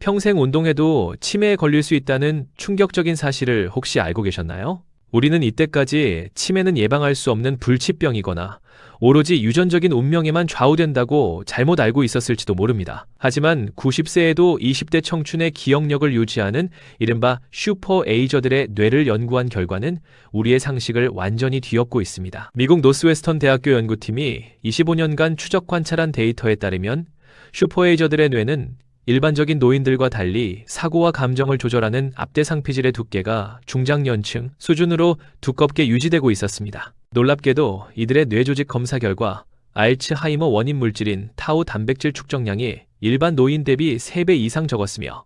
평생 운동해도 치매에 걸릴 수 있다는 충격적인 사실을 혹시 알고 계셨나요? 우리는 이때까지 치매는 예방할 수 없는 불치병이거나 오로지 유전적인 운명에만 좌우된다고 잘못 알고 있었을지도 모릅니다. 하지만 90세에도 20대 청춘의 기억력을 유지하는 이른바 슈퍼 에이저들의 뇌를 연구한 결과는 우리의 상식을 완전히 뒤엎고 있습니다. 미국 노스웨스턴 대학교 연구팀이 25년간 추적 관찰한 데이터에 따르면 슈퍼 에이저들의 뇌는 일반적인 노인들과 달리 사고와 감정을 조절하는 앞대 상피질의 두께가 중장년층 수준으로 두껍게 유지되고 있었습니다. 놀랍게도 이들의 뇌조직 검사 결과 알츠하이머 원인 물질인 타우 단백질 축적량이 일반 노인 대비 3배 이상 적었으며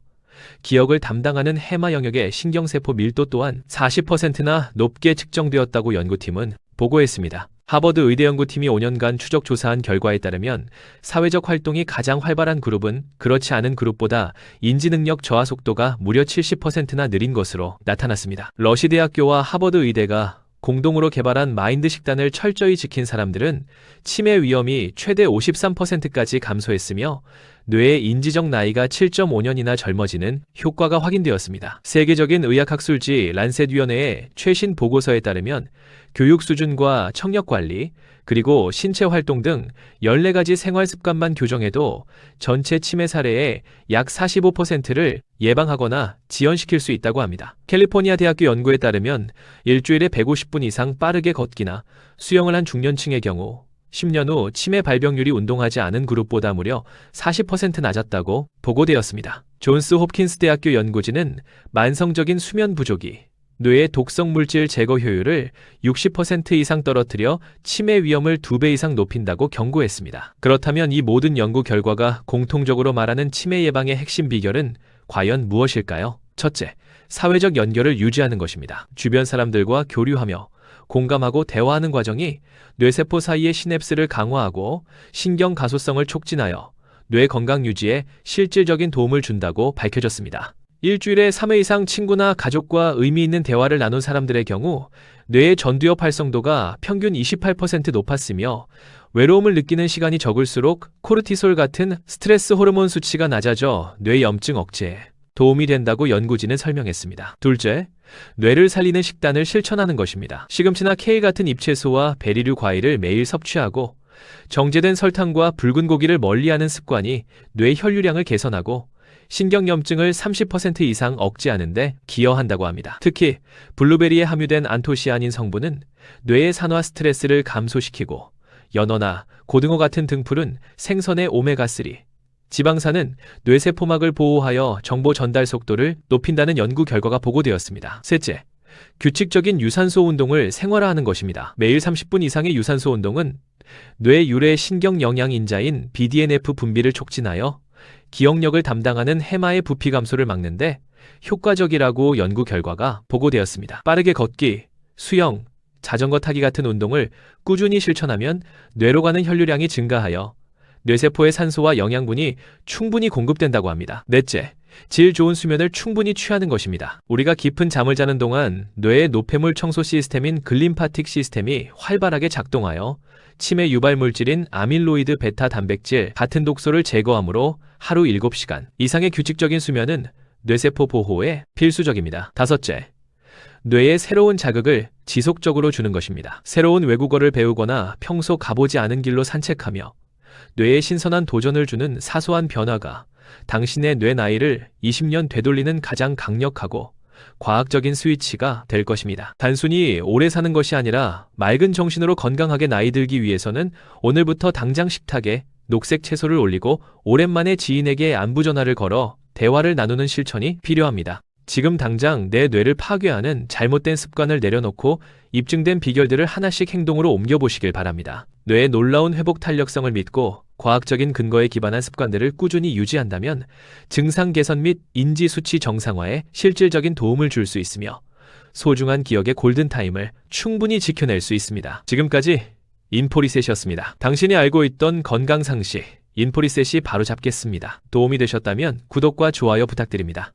기억을 담당하는 해마 영역의 신경세포 밀도 또한 40%나 높게 측정되었다고 연구팀은 보고했습니다. 하버드 의대 연구팀이 5년간 추적 조사한 결과에 따르면 사회적 활동이 가장 활발한 그룹은 그렇지 않은 그룹보다 인지 능력 저하 속도가 무려 70%나 느린 것으로 나타났습니다. 러시 대학교와 하버드 의대가 공동으로 개발한 마인드 식단을 철저히 지킨 사람들은 치매 위험이 최대 53%까지 감소했으며 뇌의 인지적 나이가 7.5년이나 젊어지는 효과가 확인되었습니다. 세계적인 의학학술지 란셋위원회의 최신 보고서에 따르면 교육 수준과 청력 관리, 그리고 신체 활동 등 14가지 생활 습관만 교정해도 전체 치매 사례의 약 45%를 예방하거나 지연시킬 수 있다고 합니다. 캘리포니아 대학교 연구에 따르면 일주일에 150분 이상 빠르게 걷기나 수영을 한 중년층의 경우 10년 후 치매 발병률이 운동하지 않은 그룹보다 무려 40% 낮았다고 보고되었습니다. 존스 홉킨스 대학교 연구진은 만성적인 수면 부족이 뇌의 독성 물질 제거 효율을 60% 이상 떨어뜨려 치매 위험을 2배 이상 높인다고 경고했습니다. 그렇다면 이 모든 연구 결과가 공통적으로 말하는 치매 예방의 핵심 비결은 과연 무엇일까요? 첫째, 사회적 연결을 유지하는 것입니다. 주변 사람들과 교류하며 공감하고 대화하는 과정이 뇌세포 사이의 시냅스를 강화하고 신경 가소성을 촉진하여 뇌 건강 유지에 실질적인 도움을 준다고 밝혀졌습니다. 일주일에 3회 이상 친구나 가족과 의미 있는 대화를 나눈 사람들의 경우 뇌의 전두엽 활성도가 평균 28% 높았으며 외로움을 느끼는 시간이 적을수록 코르티솔 같은 스트레스 호르몬 수치가 낮아져 뇌 염증 억제에 도움이 된다고 연구진은 설명했습니다. 둘째, 뇌를 살리는 식단을 실천하는 것입니다. 시금치나 케일 같은 잎채소와 베리류 과일을 매일 섭취하고 정제된 설탕과 붉은 고기를 멀리하는 습관이 뇌 혈류량을 개선하고 신경염증을 30% 이상 억제하는데 기여한다고 합니다. 특히 블루베리에 함유된 안토시아닌 성분은 뇌의 산화 스트레스를 감소시키고 연어나 고등어 같은 등풀은 생선의 오메가3, 지방산은 뇌세포막을 보호하여 정보 전달 속도를 높인다는 연구 결과가 보고되었습니다. 셋째, 규칙적인 유산소 운동을 생활화하는 것입니다. 매일 30분 이상의 유산소 운동은 뇌 유래 신경 영양 인자인 BDNF 분비를 촉진하여 기억력을 담당하는 해마의 부피 감소를 막는데 효과적이라고 연구 결과가 보고되었습니다. 빠르게 걷기, 수영, 자전거 타기 같은 운동을 꾸준히 실천하면 뇌로 가는 혈류량이 증가하여 뇌세포의 산소와 영양분이 충분히 공급된다고 합니다. 넷째, 질 좋은 수면을 충분히 취하는 것입니다. 우리가 깊은 잠을 자는 동안 뇌의 노폐물 청소 시스템인 글림파틱 시스템이 활발하게 작동하여 치매 유발 물질인 아밀로이드 베타 단백질 같은 독소를 제거하므로 하루 7시간 이상의 규칙적인 수면은 뇌세포 보호에 필수적입니다. 다섯째, 뇌에 새로운 자극을 지속적으로 주는 것입니다. 새로운 외국어를 배우거나 평소 가보지 않은 길로 산책하며 뇌에 신선한 도전을 주는 사소한 변화가 당신의 뇌 나이를 20년 되돌리는 가장 강력하고 과학적인 스위치가 될 것입니다. 단순히 오래 사는 것이 아니라 맑은 정신으로 건강하게 나이 들기 위해서는 오늘부터 당장 식탁에 녹색 채소를 올리고 오랜만에 지인에게 안부 전화를 걸어 대화를 나누는 실천이 필요합니다. 지금 당장 내 뇌를 파괴하는 잘못된 습관을 내려놓고 입증된 비결들을 하나씩 행동으로 옮겨보시길 바랍니다. 뇌의 놀라운 회복 탄력성을 믿고 과학적인 근거에 기반한 습관들을 꾸준히 유지한다면 증상 개선 및 인지 수치 정상화에 실질적인 도움을 줄 수 있으며 소중한 기억의 골든타임을 충분히 지켜낼 수 있습니다. 지금까지 인포리셋이었습니다. 당신이 알고 있던 건강 상식, 인포리셋이 바로 잡겠습니다. 도움이 되셨다면 구독과 좋아요 부탁드립니다.